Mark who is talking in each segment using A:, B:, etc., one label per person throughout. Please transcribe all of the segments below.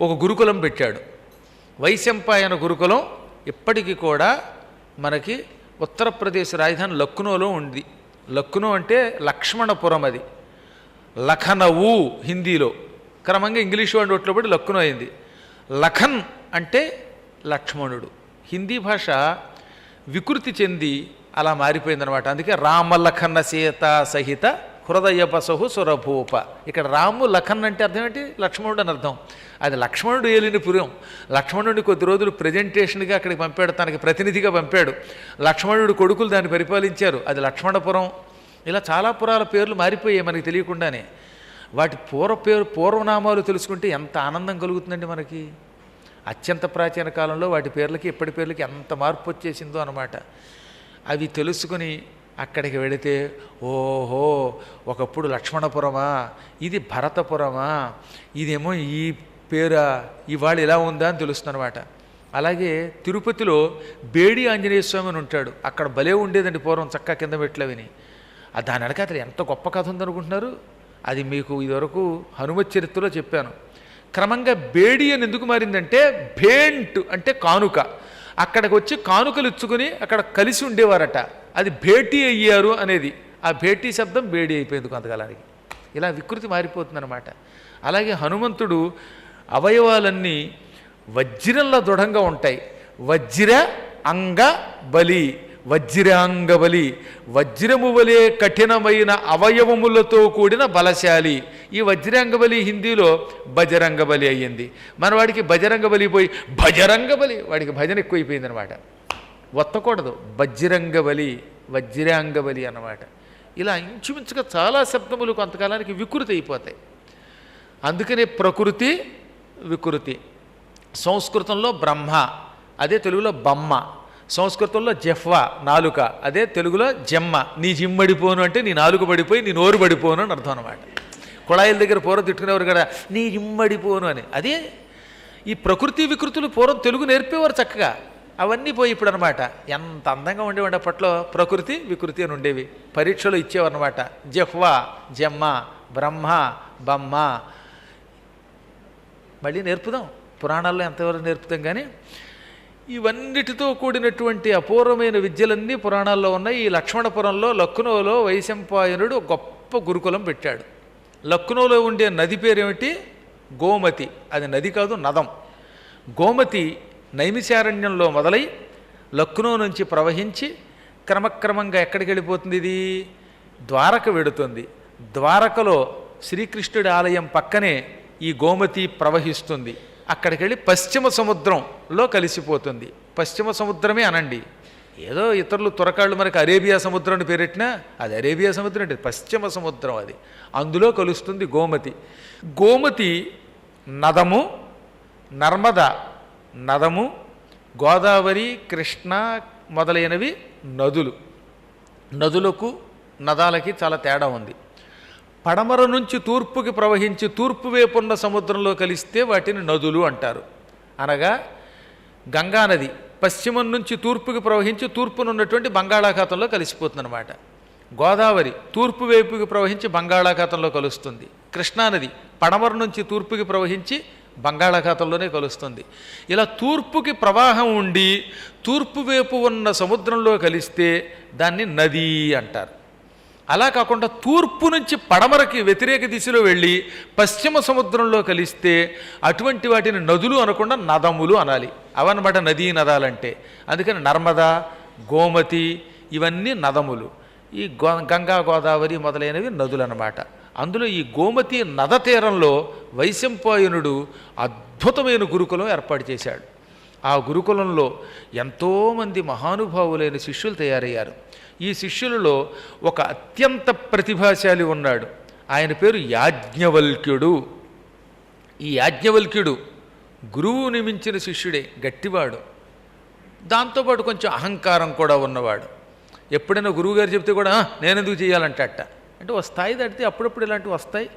A: ఒక గురుకులం పెట్టాడు. వైశంపాయన గురుకులం ఇప్పటికీ కూడా మనకి ఉత్తరప్రదేశ్ రాజధాని లక్నోలో ఉంది. లక్నో అంటే లక్ష్మణపురం అది. లఖనవు హిందీలో. క్రమంగా ఇంగ్లీష్ వాడి ఒట్లో పడి లక్నో అయింది. లఖన్ అంటే లక్ష్మణుడు. హిందీ భాష వికృతి చెంది అలా మారిపోయిందనమాట అందుకే రామలఖన సీత సహిత హృదయ బసహు సురభూప. ఇక్కడ రాము లఖన్ అంటే అర్థం ఏంటి? లక్ష్మణుడు అని అర్థం. అది లక్ష్మణుడు ఏలిన పురం. లక్ష్మణుడిని కొద్ది రోజులు ప్రజెంటేషన్గా అక్కడికి పంపాడు తనకి ప్రతినిధిగా పంపాడు. లక్ష్మణుడు కొడుకులు దాన్ని పరిపాలించారు. అది లక్ష్మణపురం. ఇలా చాలా పురాల పేర్లు మారిపోయాయి మనకి తెలియకుండానే. వాటి పూర్వ పేరు పూర్వనామాలు తెలుసుకుంటే ఎంత ఆనందం కలుగుతుందండి మనకి. అత్యంత ప్రాచీన కాలంలో వాటి పేర్లకి ఇప్పటి పేర్లకి ఎంత మార్పు వచ్చేసిందో అనమాట అవి తెలుసుకుని అక్కడికి వెళితే ఓహో ఒకప్పుడు లక్ష్మణపురమా? ఇది భరతపురమా? ఇదేమో ఈ పేరా? ఇవాళ ఇలా ఉందా అని తెలుస్తుందన్నమాట. అలాగే తిరుపతిలో బేడి ఆంజనేయ స్వామి అని ఉంటాడు. అక్కడ భలే ఉండేదండి పూర్వం చక్క కింద మెట్లు విని ఆ దాని వెనక అతను ఎంత గొప్ప కథ ఉందనుకుంటున్నారు? అది మీకు ఇదివరకు హనుమ చరిత్రలో చెప్పాను. క్రమంగా బేడి అని ఎందుకు మారిందంటే భేంట్ అంటే కానుక. అక్కడికి వచ్చి కానుకలు ఇచ్చుకుని అక్కడ కలిసి ఉండేవారట. అది భేటీ అయ్యారు అనేది ఆ భేటీ శబ్దం వేడి అయిపోయింది కొంతకాలానికి. ఇలా వికృతి మారిపోతుందన్నమాట. అలాగే హనుమంతుడు అవయవాలన్నీ వజ్రంలో దృఢంగా ఉంటాయి. వజ్ర అంగ బలి. వజ్రాంగ బలి. వజ్రము వలె కఠినమైన అవయవములతో కూడిన బలశాలి. ఈ వజ్రాంగ బలి హిందీలో బజరంగ బలి అయ్యింది. మన వాడికి బజరంగ బలి పోయి భజరంగ బలి. వాడికి భజన ఎక్కువైపోయింది వత్తకూడదు. ఒత్తకూడదు వజ్రంగ బలి అన్నమాట. ఇలా ఇంచుమించుగా చాలా శబ్దములు కొంతకాలానికి వికృతి అయిపోతాయి. అందుకనే ప్రకృతి వికృతి. సంస్కృతంలో బ్రహ్మ అదే తెలుగులో బొమ్మ. సంస్కృతంలో జెఫ్వా నాలుక. అదే తెలుగులో జమ్మ. నీ జిమ్మడిపోను అంటే నీ నాలుక పడిపోయి నీ నోరు పడిపోను అని అర్థం అనమాట కుళాయిల దగ్గర పూర్వం తిట్టుకునేవారు కదా నీ జిమ్మడిపోను అని. అదే ఈ ప్రకృతి వికృతులు పూర్వం తెలుగు నేర్పేవారు చక్కగా. అవన్నీ పోయి ఇప్పుడు అనమాట ఎంత అందంగా ఉండేవండి అప్పట్లో ప్రకృతి వికృతి అని ఉండేవి. పరీక్షలు ఇచ్చేవారనమాట జహ్వా జమ్మ బ్రహ్మ బమ్మ. మళ్ళీ నేర్పుదాం. పురాణాల్లో ఎంతవరకు నేర్పుతాం కానీ ఇవన్నిటితో కూడినటువంటి అపూర్వమైన విద్యలన్నీ పురాణాల్లో ఉన్నాయి. ఈ లక్ష్మణపురంలో లక్నోలో వైశంపాయనుడు గొప్ప గురుకులం పెట్టాడు. లక్నోలో ఉండే నది పేరేమిటి? గోమతి. అది నది కాదు నదం. గోమతి నైమిశారణ్యంలో మొదలై లక్నో నుంచి ప్రవహించి క్రమక్రమంగా ఎక్కడికి వెళ్ళిపోతుంది ఇది? ద్వారక వెడుతుంది. ద్వారకలో శ్రీకృష్ణుడి ఆలయం పక్కనే ఈ గోమతి ప్రవహిస్తుంది. అక్కడికి వెళ్ళి పశ్చిమ సముద్రంలో కలిసిపోతుంది. పశ్చిమ సముద్రమే అనండి. ఏదో ఇతరులు తురకాళ్ళు మనకి అరేబియా సముద్రం అని పేరెట్టినా అది అరేబియా సముద్రం అంటే పశ్చిమ సముద్రం అది. అందులో కలుస్తుంది గోమతి. గోమతి నదము నర్మద నదము గోదావరి కృష్ణ మొదలైనవి నదులు. నదులకు నదాలకి చాలా తేడా ఉంది. పడమర నుంచి తూర్పుకి ప్రవహించి తూర్పు వైపున్న సముద్రంలో కలిస్తే వాటిని నదులు అంటారు. అనగా గంగానది పశ్చిమం నుంచి తూర్పుకి ప్రవహించి తూర్పునున్నటువంటి బంగాళాఖాతంలో కలిసిపోతుందన్నమాట. గోదావరి తూర్పు వైపుకి ప్రవహించి బంగాళాఖాతంలో కలుస్తుంది. కృష్ణానది పడమర నుంచి తూర్పుకి ప్రవహించి బంగాళాఖాతంలోనే కలుస్తుంది. ఇలా తూర్పుకి ప్రవాహం ఉండి తూర్పు వైపు ఉన్న సముద్రంలో కలిస్తే దాన్ని నది అంటారు. అలా కాకుండా తూర్పు నుంచి పడమరకి వ్యతిరేక దిశలో వెళ్ళి పశ్చిమ సముద్రంలో కలిస్తే అటువంటి వాటిని నదులు అనకుండా నదములు అనాలి. అవన్నమాట నదీ నదాలంటే. అందుకని నర్మదా గోమతి ఇవన్నీ నదములు. ఈ గో గంగా గోదావరి మొదలైనవి నదులు అన్నమాట అందులో ఈ గోమతి నద తీరంలో వైశంపాయనుడు అద్భుతమైన గురుకులం ఏర్పాటు చేశాడు. ఆ గురుకులంలో ఎంతోమంది మహానుభావులైన శిష్యులు తయారయ్యారు. ఈ శిష్యులలో ఒక అత్యంత ప్రతిభాశాలి ఉన్నాడు. ఆయన పేరు యాజ్ఞవల్క్యుడు. ఈ యాజ్ఞవల్క్యుడు గురువు నిమించిన శిష్యుడే గట్టివాడు. దాంతోపాటు కొంచెం అహంకారం కూడా ఉన్నవాడు. ఎప్పుడైనా గురువుగారు చెప్తే కూడా నేనెందుకు చేయాలంటట అంటే వస్తాయి స్థాయి దాటితే అప్పుడప్పుడు ఇలాంటివి వస్తాయి.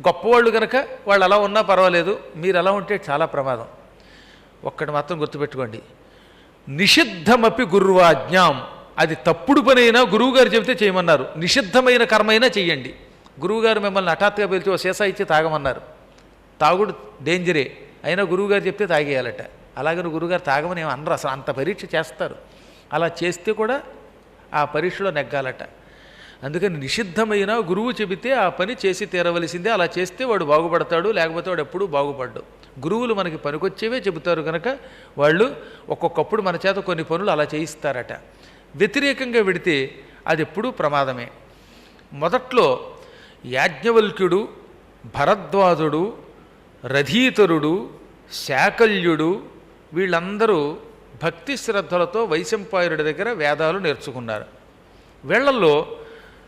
A: గొప్పవాళ్ళు కనుక వాళ్ళు అలా ఉన్నా పర్వాలేదు. మీరు అలా ఉంటే చాలా ప్రమాదం. ఒక్కటి మాత్రం గుర్తుపెట్టుకోండి. నిషిద్ధమపి గురువాజ్ఞాం. అది తప్పుడు పనైనా గురువుగారు చెబితే చేయమన్నారు. నిషిద్ధమైన కర్మైనా చెయ్యండి. గురువుగారు మిమ్మల్ని హఠాత్తుగా పిలిచి ఓ సీసా ఇచ్చి తాగమన్నారు. తాగుడు డేంజరే. అయినా గురువుగారు చెప్తే తాగేయాలట. అలాగని గురువుగారు తాగమని ఏమో అసలు అంత పరీక్ష చేస్తారు. అలా చేస్తే కూడా ఆ పరీక్షలో నెగ్గాలట. అందుకని నిషిద్ధమైన గురువు చెబితే ఆ పని చేసి తీరవలసిందే. అలా చేస్తే వాడు బాగుపడతాడు లేకపోతే వాడు ఎప్పుడూ బాగుపడ్డు. గురువులు మనకి పనికొచ్చేవే చెబుతారు కనుక వాళ్ళు ఒక్కొక్కప్పుడు మన చేత కొన్ని పనులు అలా చేయిస్తారట. వ్యతిరేకంగా విడితే అది ఎప్పుడూ ప్రమాదమే. మొదట్లో యాజ్ఞవల్క్యుడు భరద్వాజుడు రథీతరుడు శాకల్యుడు వీళ్ళందరూ భక్తి శ్రద్ధలతో వైశంపాయుడి దగ్గర వేదాలు నేర్చుకున్నారు. వీళ్ళల్లో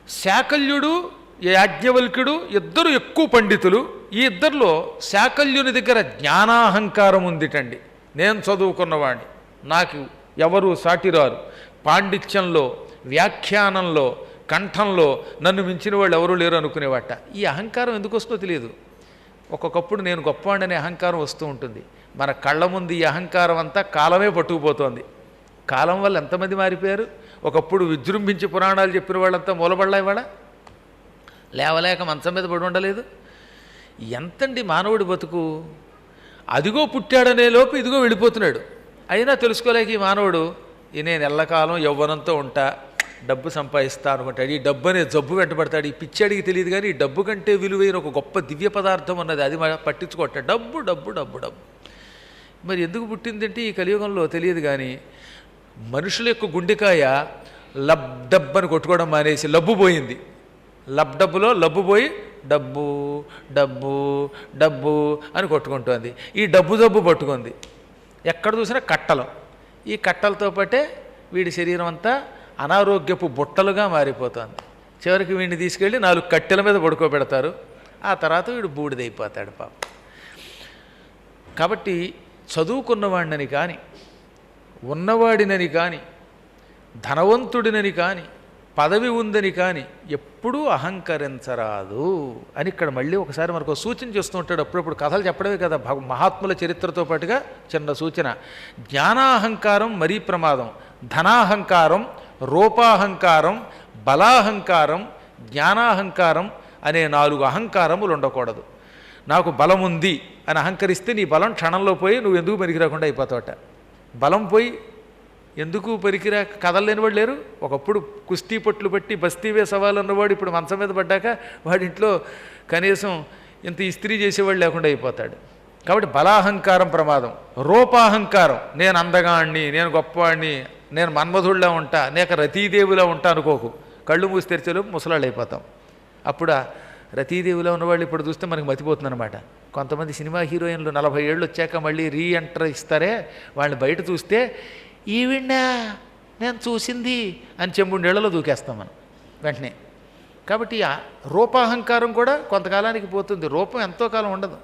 A: శాకల్యుడు యాజ్ఞవల్క్యుడు ఇద్దరు ఎక్కువ పండితులు. ఈ ఇద్దరిలో శాకల్యుని దగ్గర జ్ఞానాహంకారం ఉందిటండి. నేను చదువుకున్నవాడిని నాకు ఎవరు సాటిరారు? పాండిత్యంలో వ్యాఖ్యానంలో కంఠంలో నన్ను మించిన వాళ్ళు ఎవరూ లేరు అనుకునేవాట. ఈ అహంకారం ఎందుకు వస్తుందో తెలియదు. ఒక్కొక్కప్పుడు నేను గొప్పవాడిని అహంకారం వస్తూ ఉంటుంది. మన కళ్ళ ముందు ఈ అహంకారం అంతా కాలమే పట్టుకుపోతోంది. కాలం వల్ల ఎంతమంది మారిపోయారు? ఒకప్పుడు విజృంభించి పురాణాలు చెప్పిన వాళ్ళంతా మూలబడలా ఇవాళ? లేవలేక మంచం మీద పడి ఉండలేదు? ఎంతండి మానవుడి బతుకు? అదిగో పుట్టాడనే లోపు ఇదిగో వెళ్ళిపోతున్నాడు. అయినా తెలుసుకోలేక ఈ మానవుడు "ఈ నేను ఎల్లకాలం యవ్వనంతో ఉంటా డబ్బు సంపాదిస్తా అనుకుంటాడు. ఈ డబ్బు అనే జబ్బు వెంటబడతాడు ఈ పిచ్చాడికి తెలియదు కానీ ఈ డబ్బు కంటే విలువైన ఒక గొప్ప దివ్య పదార్థం ఉన్నది. అది పట్టించుకోట డబ్బు డబ్బు డబ్బు డబ్బు. మరి ఎందుకు పుట్టిందంటే ఈ కలియుగంలో తెలియదు కానీ మనుషుల యొక్క గుండెకాయ లబ్ డబ్ అని కొట్టుకోవడం మానేసి లబ్బు పోయింది. లబ్ డబ్బులో లబ్బు పోయి డబ్బు డబ్బు డబ్బు అని కొట్టుకుంటోంది. ఈ డబ్బు డబ్బు పట్టుకుంది. ఎక్కడ చూసినా కట్టలు. ఈ కట్టలతో పాటే వీడి శరీరం అంతా అనారోగ్యపు బుట్టలుగా మారిపోతుంది. చివరికి వీడిని తీసుకెళ్ళి నాలుగు కట్టెల మీద పడుకోబెడతారు. ఆ తర్వాత వీడు బూడిదైపోతాడు పాపం. కాబట్టి చదువుకున్నవాడిని కానీ ఉన్నవాడినని కానీ ధనవంతుడినని కానీ పదవి ఉందని కానీ ఎప్పుడూ అహంకరించరాదు అని ఇక్కడ మళ్ళీ ఒకసారి మనకు సూచన చేస్తూ ఉంటాడు అప్పుడప్పుడు కథలు చెప్పడమే కదా భగ- మహాత్ముల చరిత్రతో పాటుగా చిన్న సూచన. జ్ఞానాహంకారం మరీ ప్రమాదం. ధనాహంకారం రూపాహంకారం బలాహంకారం జ్ఞానాహంకారం అనే నాలుగు అహంకారములు ఉండకూడదు. నాకు బలం ఉంది అని అహంకరిస్తే నీ బలం క్షణంలో పోయి నువ్వు ఎందుకు పనికిరాకుండా అయిపోతావట? బలం పోయి ఎందుకు పనికిరా కదలలేని వాడు లేరు? ఒకప్పుడు కుస్తీ పట్లు పట్టి బస్తీ వేసవాళ్ళు అన్నవాడు ఇప్పుడు మంచం మీద పడ్డాక వాడింట్లో కనీసం ఇంత ఇస్త్రీ చేసేవాడు లేకుండా అయిపోతాడు. కాబట్టి బలాహంకారం ప్రమాదం రూపాహంకారం. నేను అందగాణ్ణి నేను గొప్పవాడిని నేను మన్మధుడిలా ఉంటా నేక రతీదేవిలా ఉంటా అనుకోకు. కళ్ళు మూసి తెరిచేలోపు ముసలాళ్ళు అయిపోతాం. అప్పుడు ఆ రతీదేవిలో ఉన్నవాళ్ళు ఇప్పుడు చూస్తే మనకి మతిపోతుందన్నమాట. కొంతమంది సినిమా హీరోయిన్లు నలభై ఏళ్ళు వచ్చాక మళ్ళీ రీ ఎంటర్ ఇస్తారే వాళ్ళని బయట చూస్తే ఈవిడ్నా నేను చూసింది అని చెంబుండేళ్ళలో దూకేస్తాం మనం వెంటనే. కాబట్టి రూపాహంకారం కూడా కొంతకాలానికి పోతుంది. రూపం ఎంతో కాలం ఉండదు.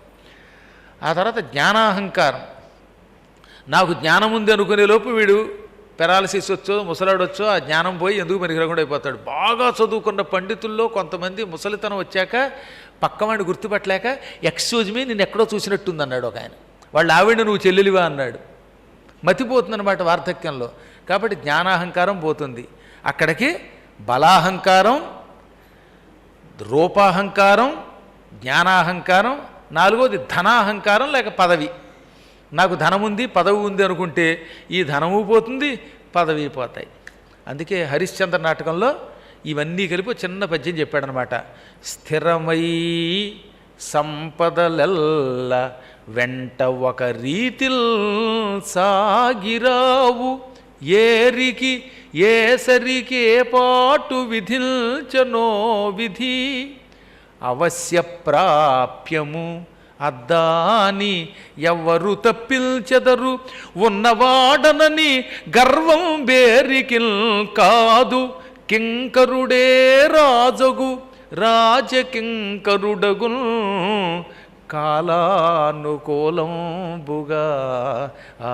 A: ఆ తర్వాత జ్ఞానాహంకారం. నాకు జ్ఞానం ఉంది అనుకునే లోపు వీడు పెరాలసిస్ వచ్చో ముసలాడొచ్చో ఆ జ్ఞానం పోయి ఎందుకు పనికిరాకుండా అయిపోతాడు? బాగా చదువుకున్న పండితుల్లో కొంతమంది ముసలితనం వచ్చాక పక్కవాడిని గుర్తుపట్టలేక ఎక్స్క్యూజ్ మీ నేను ఎక్కడో చూసినట్టుంది అన్నాడు ఒక ఆయన. వాళ్ళు ఆవిడ నువ్వు చెల్లెలివా? అన్నాడు. మతిపోతుందన్నమాట వార్ధక్యంలో. కాబట్టి జ్ఞానాహంకారం పోతుంది. అక్కడికి బలాహంకారం రూపాహంకారం జ్ఞానాహంకారం నాలుగోది ధనాహంకారం లేక పదవి. నాకు ధనం ఉంది పదవి ఉంది అనుకుంటే ఈ ధనము పోతుంది పదవి పోతాయి. అందుకే హరిశ్చంద్ర నాటకంలో ఇవన్నీ కలిపి చిన్న పద్యం చెప్పాడనమాట. స్థిరమై సంపదలెల్ల వెంట ఒక రీతిల్ సాగిరావు. ఏరికి ఏసరికి ఏ పాటు విధిల్చనో విధి. అవశ్య ప్రాప్యము అద్దాని ఎవ్వరు తప్పిల్చెదరు ఉన్నవాడనని గర్వం బేరికిల్ కాదు. కింకరుడే రాజగు రాజకింకరుడగున్ కాలానుకూలంబుగా. ఆ